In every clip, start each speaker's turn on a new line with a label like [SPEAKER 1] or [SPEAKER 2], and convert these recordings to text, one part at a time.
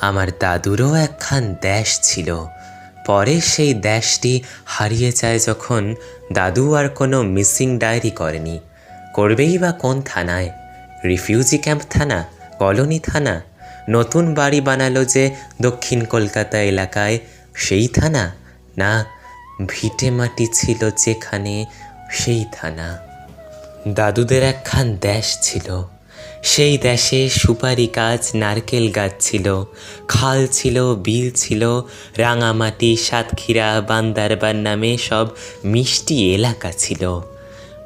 [SPEAKER 1] আমার দাদুরও একখান দেশ ছিল। পরে সেই দেশটি হারিয়ে যায় যখন দাদু আর কোনো মিসিং ডায়েরি করেনি। করবেই বা কোন থানায়? রিফিউজি ক্যাম্প থানা? কলোনি থানা? নতুন বাড়ি বানালো যে দক্ষিণ কলকাতা এলাকায় সেই থানা? না, ভিটে মাটি ছিল যেখানে সেই থানা। দাদুদের একখান দেশ ছিল। সেই দেশে সুপারি গাছ, নারকেল গাছ ছিল। খাল ছিল, বিল ছিল, রাঙামাটি, সাতক্ষীরা, বান্দারবান নামে সব মিষ্টি এলাকা ছিল।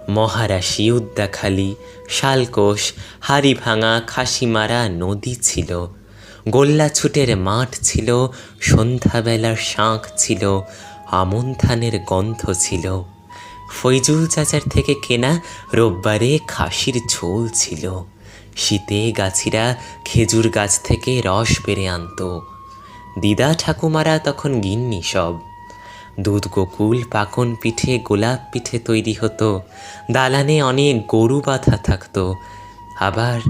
[SPEAKER 1] মহারাশি উদ্দাখালি শালকোষ, হাড়িভাঙা, খাসিমারা নদী ছিল। গোল্লাছুটের মাঠ ছিল, সন্ধ্যাবেলার শাঁখ ছিল আমন ধানের গন্ধ ছিল। ফৈজুল চাচার থেকে কেনা রোববারে খাসির ঝোল ছিল। শীতে গাছিরা খেজুর গাছ থেকে রস বেড়ে আনতো। দিদা ঠাকুমারা তখন গিন্নি সব। দুধ গোকুল, পাকন পিঠে, গোলাপ পিঠে তৈরি হতো। দালানে অনেক গরু বাঁধা থাকতো। আবার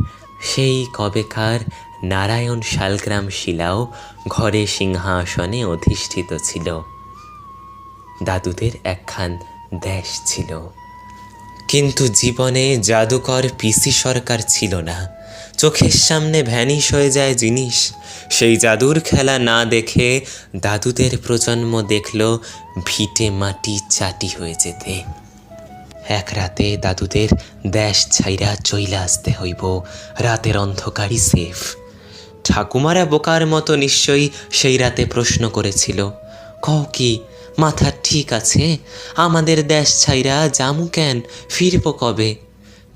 [SPEAKER 1] সেই কবেকার নারায়ণ শালগ্রাম শিলাও ঘরে সিংহাসনে অধিষ্ঠিত ছিল। দাদুদের একখান দেশ ছিল। কিন্তু জীবনে জাদুকর পিসি সরকার ছিল না। চোখের সামনে ভ্যানিশ হয়ে যায় জিনিস। সেই জাদুর খেলা না দেখে দাদুদের প্রজন্ম দেখল ভিটে মাটি চাটি হয়ে যেতে। এক রাতে দাদুদের দেশ ছাইরা চইলা আসতে হইব। রাতের অন্ধকারই সেফ ঠাকুমারা বোকার মতো নিশ্চয়ই সেই রাতে প্রশ্ন করেছিল, কও কি মাথা ঠিক আছে? আমাদের দেশ ছাইরা জামু কেন? ফিরব কবে?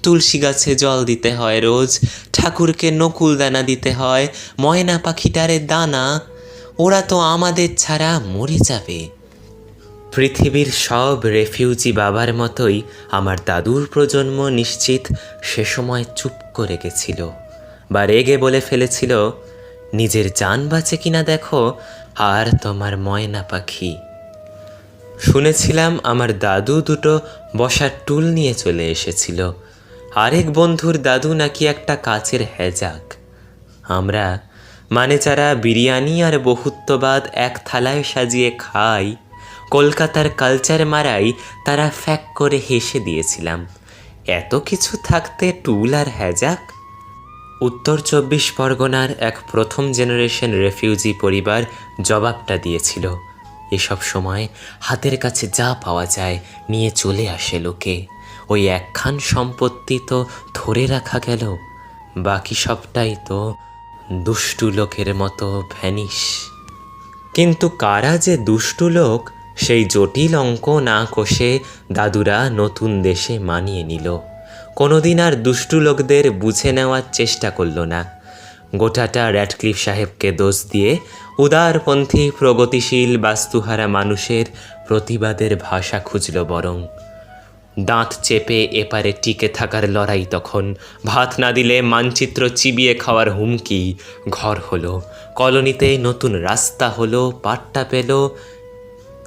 [SPEAKER 1] তুলসী গাছে জল দিতে হয় রোজ, ঠাকুরকে নকুল দানা দিতে হয়, ময়না পাখিটারে দানা। ওরা তো আমাদের ছাড়া মরে যাবে। পৃথিবীর সব রেফিউজি বাবার মতোই আমার দাদুর প্রজন্ম নিশ্চিত সে সময় চুপ করে গেছিল বা রেগে বলে ফেলেছিল, নিজের জান বাঁচে কিনা দেখো, আর তোমার ময়না পাখি। শুনেছিলাম আমার দাদু দুটো বসার টুল নিয়ে চলে এসেছিল। আরেক বন্ধুর দাদু নাকি একটা কাচের হ্যাজাক আমরা মানে যারা বিরিয়ানি আর বহুত্ববাদ এক থালায় সাজিয়ে খাই, কলকাতার কালচার মারাই তারা ফ্যাক করে হেসে দিয়েছিলাম। এত কিছু থাকতে টুল আর হ্যাজাক উত্তর চব্বিশ পরগনার এক প্রথম জেনারেশন রেফিউজি পরিবার জবাবটা দিয়েছিল। এসব সময় হাতের কাছে যা পাওয়া যায় নিয়ে চলে আসে লোকে। ওই একখান সম্পত্তি তো ধরে রাখা গেল, বাকি সবটাই তো দুষ্টু লোকের মতো ভ্যানিশ। কিন্তু কারা যে দুষ্টু লোক, সেই জটিল অঙ্ক না কষে দাদুরা নতুন দেশে মানিয়ে নিল। কোনোদিন আর দুষ্টু লোকদের বুঝে নেওয়ার চেষ্টা করল না। গোটাটা র্যাডক্লিফ সাহেবকে দোষ দিয়ে উদারপন্থী, প্রগতিশীল, বাস্তুহারা মানুষের প্রতিবাদের ভাষা খুঁজল বরং। দাঁত চেপে এপারে টিকে থাকার লড়াই তখন। ভাত না দিলে মানচিত্র চিবিয়ে খাওয়ার হুমকি। ঘর হলো, কলোনিতে নতুন রাস্তা হলো, পাট্টা পেল,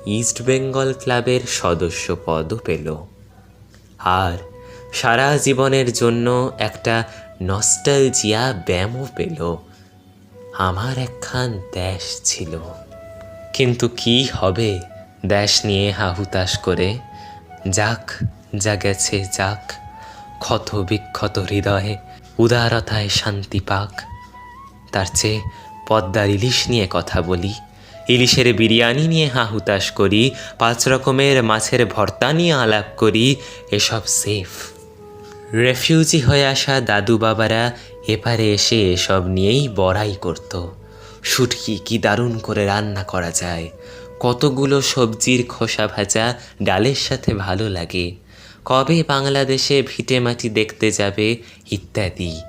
[SPEAKER 1] ইস্ট বেঙ্গল ক্লাবের সদস্য পদও পেল। আর সারা জীবনের জন্য একটা নস্টালজিয়া ব্যায়ামও পেল। আমার একখান দেশ ছিল। কিন্তু কি হবে দেশ নিয়ে হাহুতাশ করে? যাক, যা গেছে যাক। ক্ষত বিক্ষত হৃদয়ে উদারতায় শান্তি পাক। তার চেয়ে পদ্মার ইলিশ নিয়ে কথা বলি। ইলিশের বিরিয়ানি নিয়ে হাহুতাশ করি। পাঁচ রকমের মাছের ভর্তা নিয়ে আলাপ করি। এসব সেফ রেফিউজি হয়ে আসা দাদু বাবারা এপারে এসে এসব নিয়েই বড়াই করত। শুটকি কি দারুণ করে রান্না করা যায়। কতগুলো সবজির খোসা ভাজা ডালের সাথে ভালো লাগে। কবে বাংলাদেশে ভিটে মাটি দেখতে যাবে ইত্যাদি।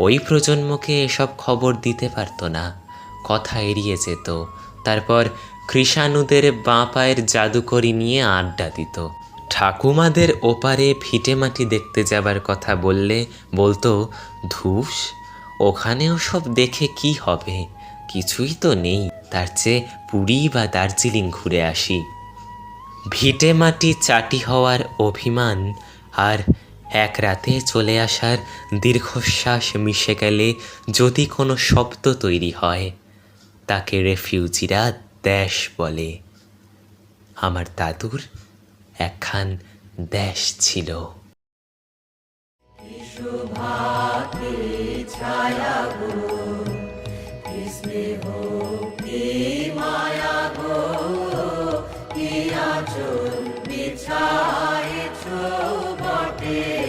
[SPEAKER 1] ওই প্রজন্মকে এসব খবর দিতে পারতো না। কথা এড়িয়ে যেত। তারপর কৃষাণুদের বাঁ পায়ের জাদুকরি নিয়ে আড্ডা দিত। ঠাকুমাদের ওপারে ভিটেমাটি দেখতে যাবার কথা বললে বলতো, ধূস, ওখানেও সব দেখে কি হবে? কিছুই তো নেই, তার চেয়ে পুরী বা দার্জিলিং ঘুরে আসি। ভিটে মাটি চাটি হওয়ার অভিমান আর এক রাতে চলে আসার দীর্ঘশ্বাস মিশে গেলে যদি কোনো শব্দ তৈরি হয়, তাকে রেফিউজিরা দেশ বলে। আমার দাদুর একখান দেশ ছিল।
[SPEAKER 2] বটে।